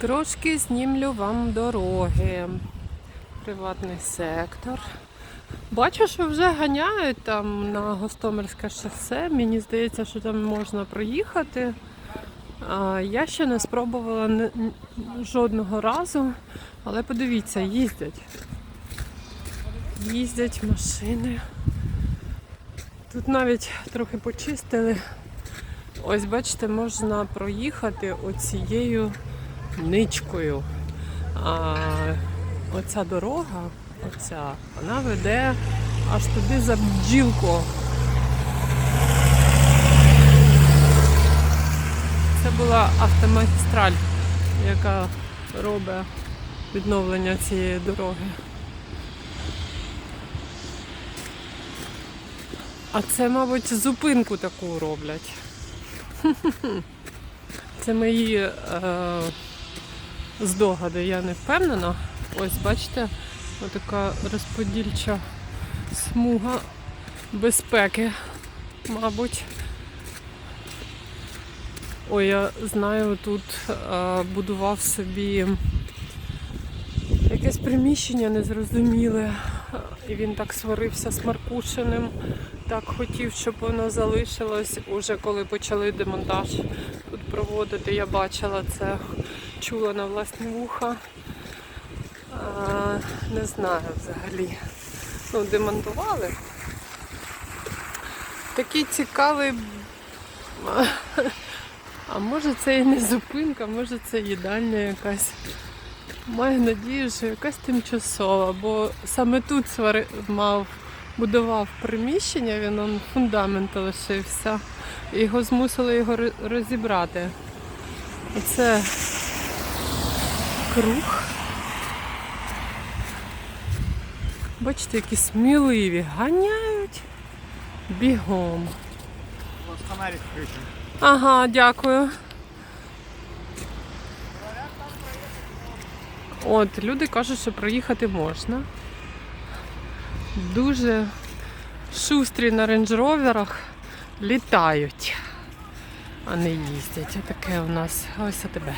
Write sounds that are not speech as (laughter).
Трошки знімлю вам дороги. Приватний сектор. Бачу, що вже ганяють там на Гостомельське шосе. Мені здається, що там можна проїхати. Я ще не спробувала жодного разу, але подивіться, їздять. Їздять машини. Тут навіть трохи почистили. Ось бачите, можна проїхати оцією ничкою. А, оця дорога, оця, вона веде аж туди за бджілку. Це була автомагістраль, яка робить відновлення цієї дороги. А це, мабуть, зупинку таку роблять. (laughs) Це мої е, здогади, я не впевнена. Ось бачите, отака розподільча смуга безпеки, мабуть. Ой, я знаю, тут е, будував собі якесь приміщення незрозуміле. І він так сварився з Маркушиним, так хотів, щоб воно залишилось. Уже коли почали демонтаж тут проводити, я бачила це, чула на власні вуха. Не знаю взагалі. Ну, демонтували. Такий цікавий. А може це і не зупинка, може це їдальня якась. Маю надію, що якась тимчасова, бо саме тут свари... мав будував приміщення, він он фундамент лишився. І Його змусили його ро- розібрати. Оце круг. Бачите, які сміливі, ганяють бігом. У вас фонарик. Ага, дякую. От, люди кажуть, що проїхати можна. Дуже шустрі на рейндж-роверах літають, а не їздять. Отаке у нас ось тебе.